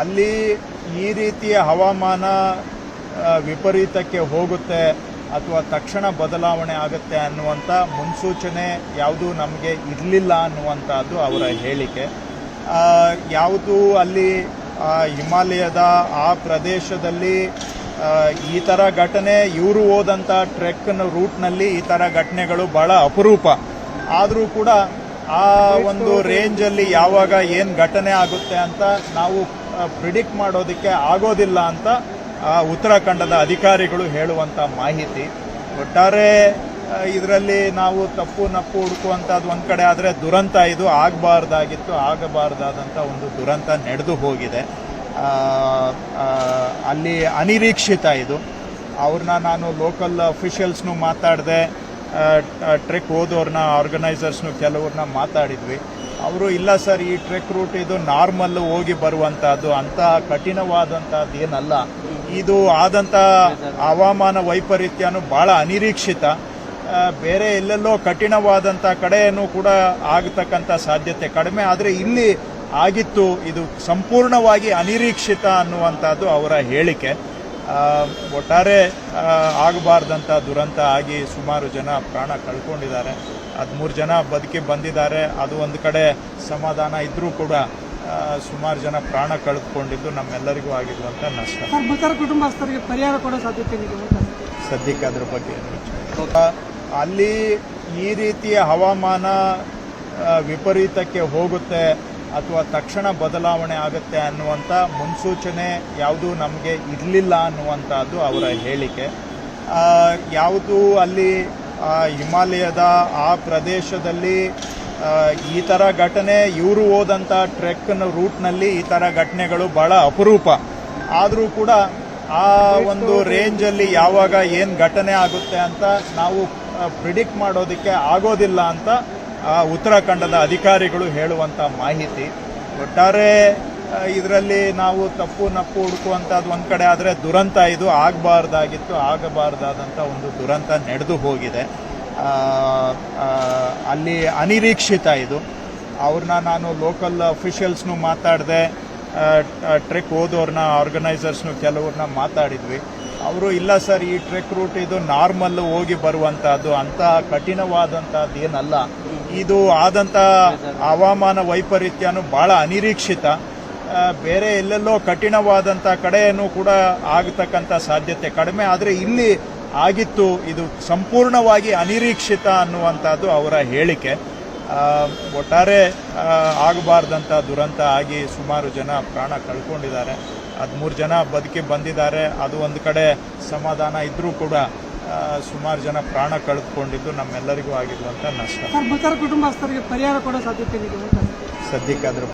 ಅಲ್ಲಿ ಈ ರೀತಿಯ ಹವಾಮಾನ ವಿಪರೀತಕ್ಕೆ ಹೋಗುತ್ತೆ ಅಥವಾ ತಕ್ಷಣ ಬದಲಾವಣೆ ಆಗುತ್ತೆ ಅನ್ನುವಂಥ ಮುನ್ಸೂಚನೆ ಯಾವುದೂ ನಮಗೆ ಇರಲಿಲ್ಲ ಅನ್ನುವಂಥದ್ದು ಅವರ ಹೇಳಿಕೆ. ಯಾವುದು ಅಲ್ಲಿ ಹಿಮಾಲಯದ ಆ ಪ್ರದೇಶದಲ್ಲಿ ಈ ಥರ ಘಟನೆ, ಇವರು ಹೋದಂಥ ಟ್ರೆಕ್ನ ರೂಟ್ನಲ್ಲಿ ಈ ಥರ ಘಟನೆಗಳು ಬಹಳ ಅಪರೂಪ. ಆದರೂ ಕೂಡ ಆ ಒಂದು ರೇಂಜಲ್ಲಿ ಯಾವಾಗ ಏನು ಘಟನೆ ಆಗುತ್ತೆ ಅಂತ ನಾವು ಪ್ರಿಡಿಕ್ಟ್ ಮಾಡೋದಕ್ಕೆ ಆಗೋದಿಲ್ಲ ಅಂತ ಉತ್ತರಾಖಂಡದ ಅಧಿಕಾರಿಗಳು ಹೇಳುವಂಥ ಮಾಹಿತಿ. ಒಟ್ಟಾರೆ ಇದರಲ್ಲಿ ನಾವು ತಪ್ಪು ನಪ್ಪು ಹುಡುಕುವಂಥದ್ದು ಒಂದು ಕಡೆ ಆದರೆ ದುರಂತ ಇದು ಆಗಬಾರ್ದಾಗಿತ್ತು ಆಗಬಾರ್ದಾದಂಥ ಒಂದು ದುರಂತ ನಡೆದು ಹೋಗಿದೆ. ಅಲ್ಲಿ ಅನಿರೀಕ್ಷಿತ ಇದು. ಅವ್ರನ್ನ ನಾನು ಲೋಕಲ್ ಅಫಿಷಿಯಲ್ಸ್ನು ಮಾತಾಡಿದೆ ಟ್ರೆಕ್ ಹೋದವ್ರನ್ನ ಆರ್ಗನೈಸರ್ಸ್ನು ಕೆಲವ್ರನ್ನ ಮಾತಾಡಿದ್ವಿ. ಅವರು, ಇಲ್ಲ ಸರ್ ಈ ಟ್ರೆಕ್ ರೂಟ್ ಇದು ನಾರ್ಮಲ್ ಹೋಗಿ ಬರುವಂಥದ್ದು ಅಂತ ಕಠಿಣವಾದಂಥದ್ದು ಏನಲ್ಲ. ಇದು ಆದಂಥ ಹವಾಮಾನ ವೈಪರೀತ್ಯನು ಬಹಳ ಅನಿರೀಕ್ಷಿತ. ಬೇರೆ ಎಲ್ಲೆಲ್ಲೋ ಕಠಿಣವಾದಂಥ ಕಡೆಯೂ ಕೂಡ ಆಗತಕ್ಕಂಥ ಸಾಧ್ಯತೆ ಕಡಿಮೆ. ಆದರೆ ಇಲ್ಲಿ ಆಗಿತ್ತು, ಇದು ಸಂಪೂರ್ಣವಾಗಿ ಅನಿರೀಕ್ಷಿತ ಅನ್ನುವಂಥದ್ದು ಅವರ ಹೇಳಿಕೆ. ಒಟ್ಟಾರೆ ಆಗಬಾರ್ದಂಥ ದುರಂತ ಆಗಿ ಸುಮಾರು ಜನ ಪ್ರಾಣ ಕಳ್ಕೊಂಡಿದ್ದಾರೆ. ಹದಿಮೂರು ಜನ ಬದುಕಿ ಬಂದಿದ್ದಾರೆ. ಅದು ಒಂದು ಕಡೆ ಸಮಾಧಾನ ಇದ್ದರೂ ಕೂಡ ಸುಮಾರು ಜನ ಪ್ರಾಣ ಕಳೆದುಕೊಂಡಿದ್ದು ನಮ್ಮೆಲ್ಲರಿಗೂ ಆಗಿರುವಂಥ ನಷ್ಟ. ಕುಟುಂಬಸ್ಥರಿಗೆ ಪರಿಹಾರ ಕೊಡೋ ಸಾಧ್ಯತೆ ಸದ್ಯಕ್ಕೆ ಅದ್ರ ಬಗ್ಗೆ. ಅಲ್ಲಿ ಈ ರೀತಿಯ ಹವಾಮಾನ ವಿಪರೀತಕ್ಕೆ ಹೋಗುತ್ತೆ. ಅಥವಾ ತಕ್ಷಣ ಬದಲಾವಣೆ ಆಗುತ್ತೆ ಅನ್ನುವಂಥ ಮುನ್ಸೂಚನೆ ಯಾವುದೂ ನಮಗೆ ಇರಲಿಲ್ಲ ಅನ್ನುವಂಥದ್ದು ಅವರ ಹೇಳಿಕೆ. ಯಾವುದು ಅಲ್ಲಿ ಹಿಮಾಲಯದ ಆ ಪ್ರದೇಶದಲ್ಲಿ ಈ ಥರ ಘಟನೆ, ಇವರು ಹೋದಂಥ ಟ್ರೆಕ್ನ ರೂಟ್ನಲ್ಲಿ ಈ ಥರ ಘಟನೆಗಳು ಬಹಳ ಅಪರೂಪ. ಆದರೂ ಕೂಡ ಆ ಒಂದು ರೇಂಜಲ್ಲಿ ಯಾವಾಗ ಏನು ಘಟನೆ ಆಗುತ್ತೆ ಅಂತ ನಾವು ಪ್ರಿಡಿಕ್ಟ್ ಮಾಡೋದಕ್ಕೆ ಆಗೋದಿಲ್ಲ ಅಂತ ಆ, ಉತ್ತರಾಖಂಡದ ಅಧಿಕಾರಿಗಳು ಹೇಳುವಂಥ ಮಾಹಿತಿ. ಒಟ್ಟಾರೆ ಇದರಲ್ಲಿ ನಾವು ತಪ್ಪು ನಪ್ಪು ಹುಡುಕುವಂಥದ್ದು ಒಂದು ಕಡೆ ಆದರೆ ದುರಂತ ಇದು ಆಗಬಾರ್ದಾಗಿತ್ತು ಆಗಬಾರ್ದಾದಂಥ ಒಂದು ದುರಂತ ನಡೆದು ಹೋಗಿದೆ. ಅಲ್ಲಿ ಅನಿರೀಕ್ಷಿತ ಇದು. ಅವ್ರನ್ನ ನಾನು ಲೋಕಲ್ ಅಫಿಷಿಯಲ್ಸ್ನು ಮಾತಾಡಿದೆ ಟ್ರೆಕ್ ಹೋದವ್ರನ್ನ ಆರ್ಗನೈಸರ್ಸ್ನು ಕೆಲವ್ರನ್ನ ಮಾತಾಡಿದ್ವಿ. ಅವರು ಇಲ್ಲ ಸರ್ ಈ ಟ್ರೆಕ್ ರೂಟ್ ಇದು ನಾರ್ಮಲ್ ಹೋಗಿ ಬರುವಂಥದ್ದು ಅಂತ ಕಠಿಣವಾದಂಥದ್ದು ಏನಲ್ಲ. ಇದು ಆದಂತ ಹವಾಮಾನ ವೈಪರೀತ್ಯನೂ ಬಹಳ ಅನಿರೀಕ್ಷಿತ. ಬೇರೆ ಎಲ್ಲೆಲ್ಲೋ ಕಠಿಣವಾದಂಥ ಕಡೆಯೂ ಕೂಡ ಆಗತಕ್ಕಂಥ ಸಾಧ್ಯತೆ ಕಡಿಮೆ. ಆದರೆ ಇಲ್ಲಿ ಆಗಿತ್ತು, ಇದು ಸಂಪೂರ್ಣವಾಗಿ ಅನಿರೀಕ್ಷಿತ ಅನ್ನುವಂಥದ್ದು ಅವರ ಹೇಳಿಕೆ. ಒಟ್ಟಾರೆ ಆಗಬಾರ್ದಂಥ ದುರಂತ ಆಗಿ ಸುಮಾರು ಜನ ಪ್ರಾಣ ಕಳ್ಕೊಂಡಿದ್ದಾರೆ. ಹದಿಮೂರು ಜನ ಬದುಕಿ ಬಂದಿದ್ದಾರೆ. ಅದು ಒಂದು ಕಡೆ ಸಮಾಧಾನ ಇದ್ದರೂ ಕೂಡ ಸುಮಾರು ಜನ ಪ್ರಾಣ ಕಳೆದುಕೊಂಡಿದ್ದು ನಮ್ಮೆಲ್ಲರಿಗೂ ಆಗಿರುವಂಥ ನಷ್ಟ. ಸರ್ ಮೃತರ ಕುಟುಂಬಸ್ಥರಿಗೆ ಪರಿಹಾರ ಕೊಡೋ ಸಾಧ್ಯತೆ ಇದೆ ಸದ್ಯಕ್ಕೆ ಅದ್ರ